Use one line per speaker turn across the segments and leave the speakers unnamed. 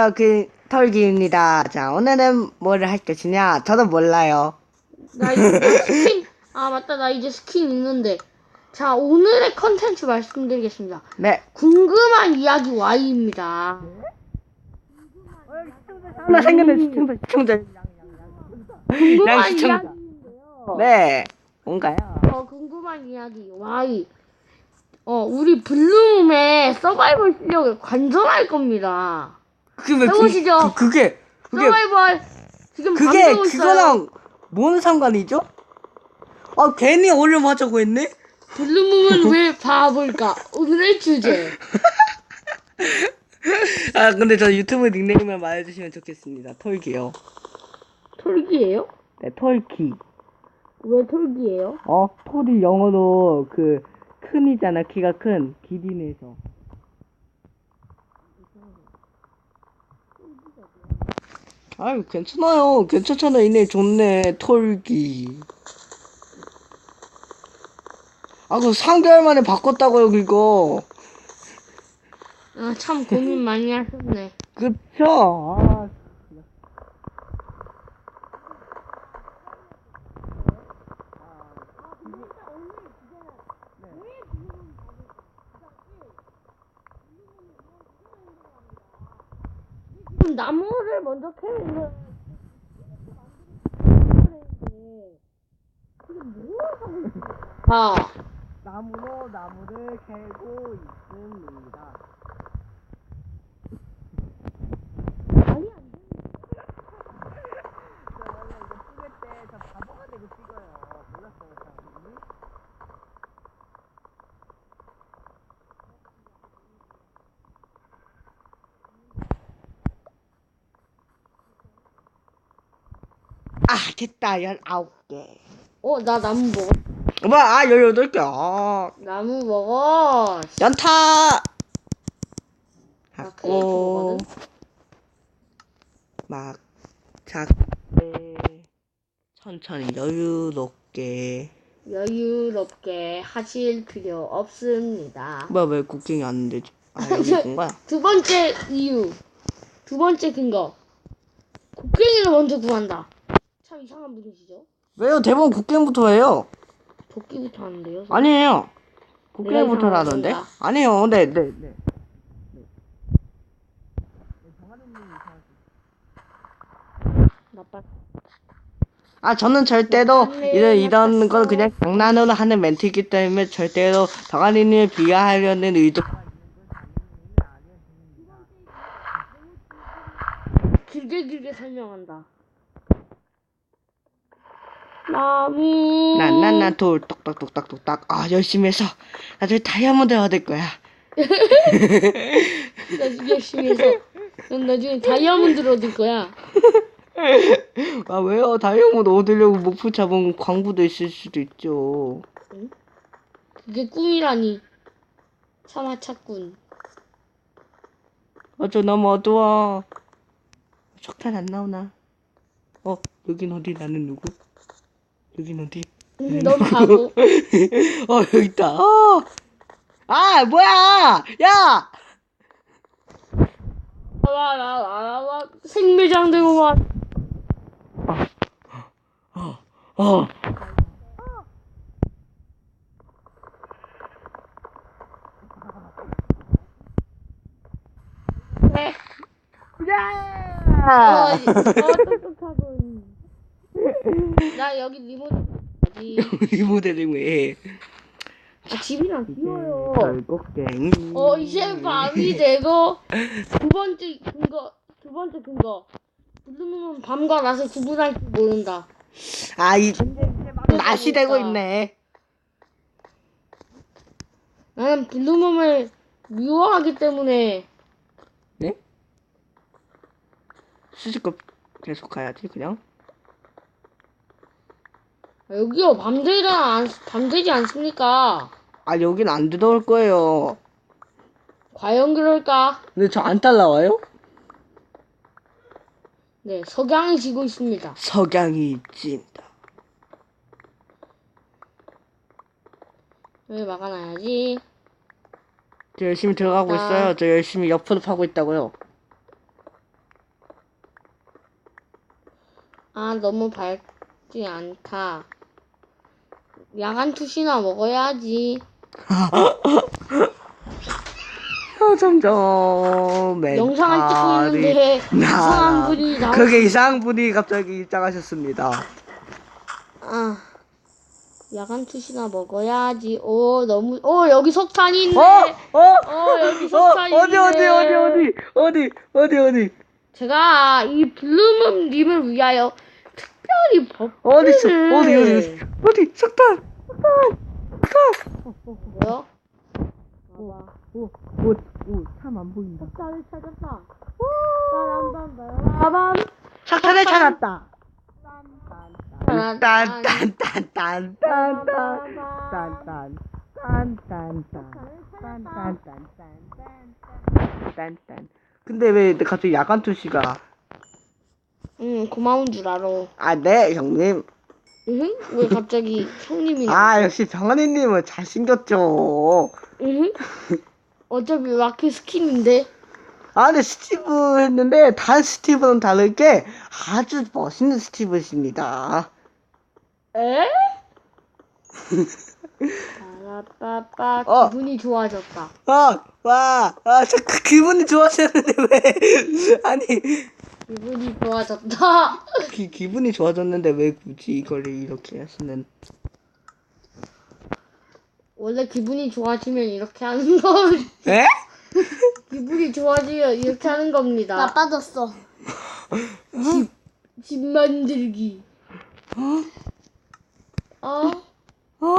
어, 그 털기입니다. 자, 오늘은 뭐를 할 것이냐? 저도 몰라요.
나 이제 스킨 아 맞다 나 이제 스킨 있는데 자 오늘의 컨텐츠 말씀드리겠습니다
네.
궁금한 이야기 Y입니다
하나 생겼네, 시청자, 시청자.
궁금한
시청자.
이야기인데요
네. 뭔가요?
어 궁금한 이야기 Y 어 우리 블룸의 서바이벌 실력을 관전할 겁니다
그게 왜
해보시죠.
그, 그게, 그게,
서바이벌 지금
그게
밤새고 있어요
그거랑 뭔 상관이죠? 아, 괜히 올려맞자고 했네?
블룸은 왜 바볼까 오늘의 주제
아, 근데 저 유튜브 닉네임을 말해주시면 좋겠습니다. 털기요.
톨기예요?
네, 털기.
왜 톨기예요?
어, 털이 영어로 그, 큰이잖아, 키가 큰. 기린에서. 아유, 괜찮아요. 괜찮잖아. 이네 좋네. 털기. 아, 그 3개월 만에 바꿨다고요, 그거.
아 참 고민 많이 하셨네
그쵸? 아,
그럼 나무를 먼저 캐는 거. 아,
나무로 나무를 캐고 있습니다.
말이 안 돼.
저 원래 이거 찍을 때 저 바보가 되고 찍어요. 몰랐어요, 사람이. 아, 됐다. 19개.
어, 나 나무 먹어.
뭐, 아, 18개. 아,
나무 먹어.
연타!
아,
하고,
케이크거든.
막, 작게, 천천히 여유롭게.
여유롭게 하실 필요 없습니다.
뭐야, 왜 쿠킹이 안 되지? 아, 여기 있는 거야?
두 번째 이유. 두 번째 근거. 곡괭이를 먼저 구한다. 참 이상한 분이시죠?
왜요? 대부분 국갱부터 해요.
도끼부터 하는데요.
아니에요.
이상한 건가?
아니에요. 네, 네, 네.
나빠.
아, 저는 절대로
나빴네,
이런, 이런. 건 그냥 장난으로 하는 멘트이기 때문에 절대로 정한이님을 비하하려는 의도.
길게 길게 설명한다. 나무.
난난난 돌 똑딱똑딱똑딱. 아, 열심히 해서 나중에 다이아몬드 얻을 거야.
나 열심히 해서 난 나중에 다이아몬드를 얻을 거야.
아, 왜요? 다이아몬드 얻으려고 목표 잡은 광부도 있을 수도 있죠.
그게 꿈이라니. 참하차꾼.
아, 저 너무 어두워. 석탄 안 나오나? 어, 여긴 어디? 나는 누구? 여긴 어디?
넌 바보.
어, 여기 있다. 어! 아, 뭐야! 야!
와와와와 생매장 들고 와.
어.
네.
야!
어, 이- 어 똑똑하군. 나 여기?
이 모델이 왜?
아, 집이랑 비워요.
결국갱.
어 이제 밤이 되고 두 번째 근거 두 번째 근거. 블루문은 밤과 낮을 구분할 줄 모른다.
아, 이제 막 낮이 되고 있네.
나는 블루문을 미워하기 때문에
네? 수직급 계속 가야지, 그냥.
여기요 밤되지 않 밤새지 않습니까?
아 여긴 안 들어올 거예요.
과연 그럴까?
근데 저 안 따라와요?
네 석양이 지고 있습니다.
석양이 찐다.
왜 막아놔야지?
저 열심히 들어가고
됐다.
있어요. 저 열심히 옆으로 파고 있다고요.
아 너무 밝지 않다. 야간 투시나 먹어야지.
어, 점점
영상을 찍고 있는데 이상한 분이 나오.
그게 이상한 분이 갑자기 입장하셨습니다.
아, 야간 투시나 먹어야지. 오, 너무. 오, 여기 석탄이 있네.
어? 어?
어, 여기
어?
석탄이
어디 어디
있네.
어디 어디 어디 어디 어디
제가 이 블루문 님을 위하여 특별히 법
어디 있어 어디 어디 어디 석탄
뭐요? 봐봐.
오오 참 안 보인다.
석탄을 찾았다. 빠밤밤밤밤.
석탄을 찾았다.
딴딴.
딴딴딴딴딴딴딴딴딴딴딴딴딴딴딴 근데 왜 갑자기 야간 투시가
응, 고마운 줄 알아.
아네 형님
응? 왜 갑자기 형님이
아 역시 정한이님은 잘생겼죠
응? 어차피 마크 스킨인데.
아 근데 스티브 했는데 단 스티브는 다르게 아주 멋있는 스티브십니다
에? 빠라빠빠
어.
기분이 좋아졌다.
아, 와, 아, 저 그, 기분이 좋아졌는데 왜? 아니,
기분이 좋아졌다.
기, 기분이 좋아졌는데 왜 굳이 이걸 이렇게 하시는?
원래 기분이 좋아지면 이렇게 하는 거.
에?
기분이 좋아지면 이렇게 하는 겁니다.
나빠졌어.
집, 집 만들기. 어?
어? 어?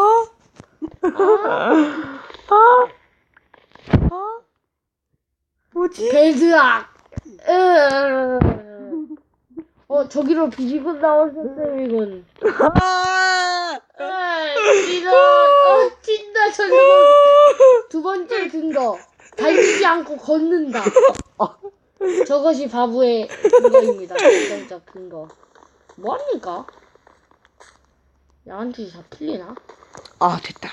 어? 뭐지?
베드악. 으. 어 저기로 비비고 나오셨어요 이건.
아!
에이, 이런 어 튄다 저 녀석. 두 번째 근거 달리지 않고 걷는다. 저것이 바보의 근거입니다. 결정적 근거. 뭐합니까? 야한테 다 풀리나?
아, 됐다.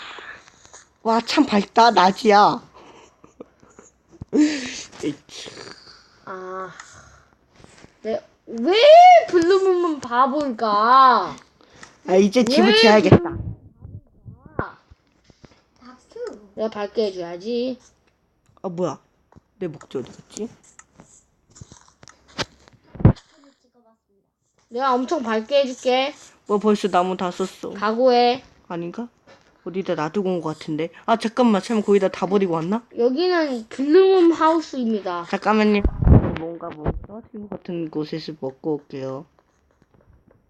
와, 참 밝다, 낮이야. 에이치.
아, 네, 왜 블루문은 바보일까?
아, 이제 집을
왜
지어야겠다.
박수.
내가 밝게 해줘야지.
아, 뭐야? 내 목재 어디 갔지?
내가 엄청 밝게 해줄게.
뭐 벌써 나무 다 썼어.
각오해.
아닌가? 어디다 놔두고 온 것 같은데. 아 잠깐만, 참 거기다 다 버리고 왔나?
여기는 블루문 하우스입니다.
잠깐만요. 뭔가 뭐 떨어진 것 같은 곳에서 먹고 올게요.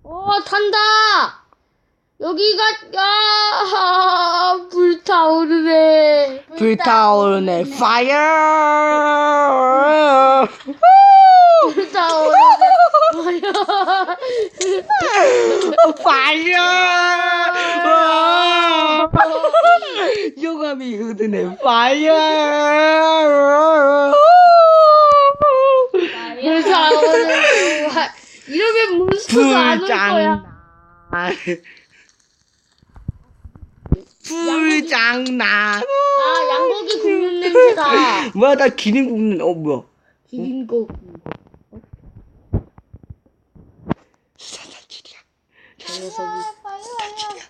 어, 탄다! 여기가, 야, 불타오르네.
불타오르네, 파이어!
불타오르네.
파이어! 요감이 흐드네, 파이어!
눈썹도 안올 거야.
불장난.
아 양고기 굽는 냄새다.
뭐야 나 기린 굽는 어 뭐야?
기린
거. 사사질이야.
녀석이 사사질이야.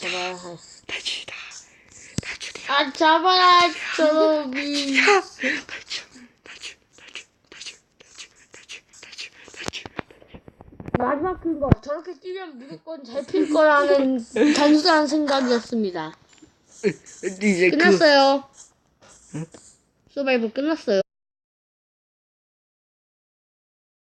잡아라. 다치다. 다치다.
아 잡아라 저놈이.
다치다.
마지막 근거. 저렇게 뛰면 무조건 잡힐 거라는 단순한 생각이었습니다.
이제 그
끝났어요. 서바이벌 끝났어요.